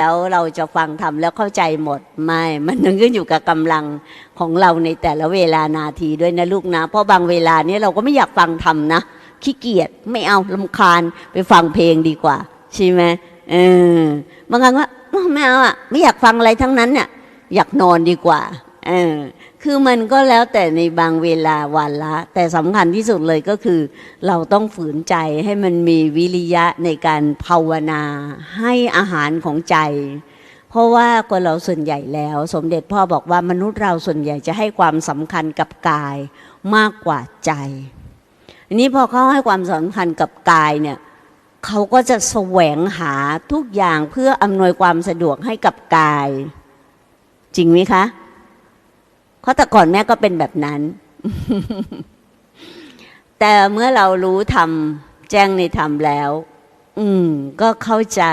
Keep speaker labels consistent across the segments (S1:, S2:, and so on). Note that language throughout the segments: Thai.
S1: แล้วเราจะฟังทำแล้วเข้าใจหมดไม่ มันนึงขึ้นอยู่กับกำลังของเราในแต่ละเวลานาทีด้วยนะลูกนะ เพราะบางเวลาเนี้เราก็ไม่อยากฟังทำนะขี้เกียจไม่เอาลำคาญไปฟังเพลงดีกว่า ใช่ไหมเออบางครั้งว่าไม่เอาอะไม่อยากฟังอะไรทั้งนั้นเนี่ยอยากนอนดีกว่า เออคือมันก็แล้วแต่ในบางเวลาวันละ แต่สำคัญที่สุดเลยก็คือ เราต้องฝืนใจให้มันมีวิริยะในการภาวนาให้อาหารของใจ เพราะว่าคนเราส่วนใหญ่แล้ว สมเด็จพ่อบอกว่ามนุษย์เราส่วนใหญ่จะให้ความสำคัญกับกายมากกว่าใจอันนี้พอเขาให้ความสำคัญกับกายเนี่ยเขาก็จะแสวงหาทุกอย่างเพื่ออำนวยความสะดวกให้กับกาย จริงไหมคะ เพราะแต่ก่อนแม่ก็เป็นแบบนั้น แต่เมื่อเรารู้ธรรมแจ้งในธรรมแล้ว อืม ก็เข้าใจ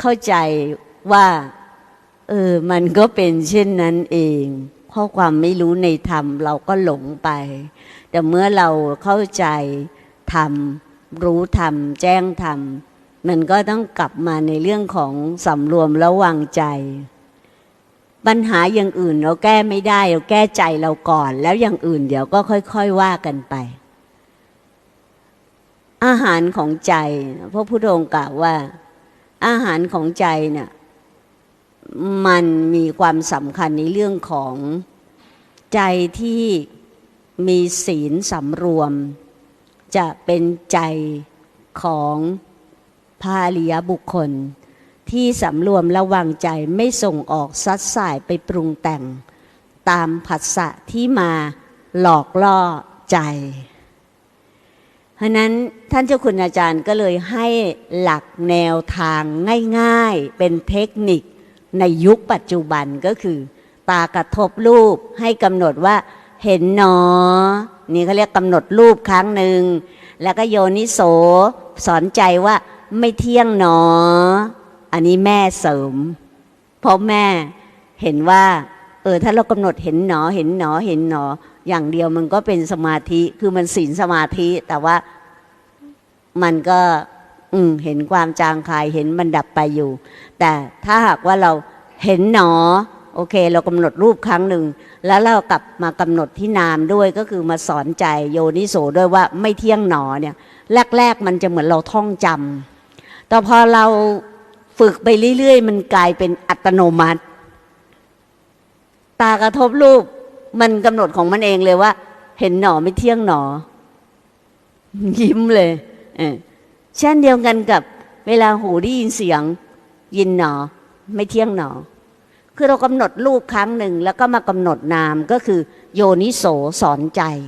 S1: เข้าใจว่า เออ มันก็เป็นเช่นนั้นเองเพราะความไม่รู้ในธรรม เราก็หลงไป แต่เมื่อเราเข้าใจธรรมรู้ธรรม แจ้งธรรม มันก็ต้องกลับมาในเรื่องของสำรวมระวังใจ ปัญหาอย่างอื่นเราแก้ไม่ได้เราแก้ใจเราก่อน แล้วอย่างอื่นเดี๋ยวก็ค่อยๆว่ากันไป อาหารของใจพระพุทธองค์กล่าวว่า อาหารของใจเนี่ยมันมีความสำคัญในเรื่องของใจที่มีศีลสำรวม จะเป็นใจของพาลิยบุคคล ที่สำรวมระวังใจไม่ส่งออกซัดสายไปปรุงแต่ง ตามผัสสะที่มาหลอกล่อใจเพราะนั้นท่านเจ้าคุณอาจารย์ก็เลยให้หลักแนวทางง่ายๆ เป็นเทคนิคในยุคปัจจุบันก็คือ ตากระทบรูปให้กำหนดว่าเห็นหนอ นี่เขาเรียกกำหนดรูปครั้งหนึ่ง แล้วก็โยนิโสสอนใจว่าไม่เที่ยงหนอ อันนี้แม่เสริม เพราะแม่เห็นว่า เออถ้าเรากำหนดเห็นหนอเห็นหนอเห็นหนอ อย่างเดียวมันก็เป็นสมาธิคือมันศีลสมาธิ แต่ว่ามันก็ อืเห็นความจางคายเห็นมันดับไปอยู่ แต่ถ้าหากว่าเราเห็นหนอ โอเค เรากำหนดรูปครั้งหนึ่งแล้วเรากลับมากำหนดที่นามด้วยก็คือมาสอนใจโยนิโสด้วยว่าไม่เที่ยงหนอเนี่ย แรก ๆ มันจะเหมือนเราท่องจำแต่พอเรา ฝึกไปเรื่อยๆ มันกลายเป็นอัตโนมัติ ตากระทบรูปมันกำหนดของมันเองเลยว่า เห็นหนอไม่เที่ยงหนอ ยิ้มเลยเช่นเดียวกันกับเวลาหูได้ยินเสียง ยินหนอ ไม่เที่ยงหนอ คือเรากำหนดรูปครั้งหนึ่งแล้วก็มากำหนดนามก็คือ โยนิโสสอนใจ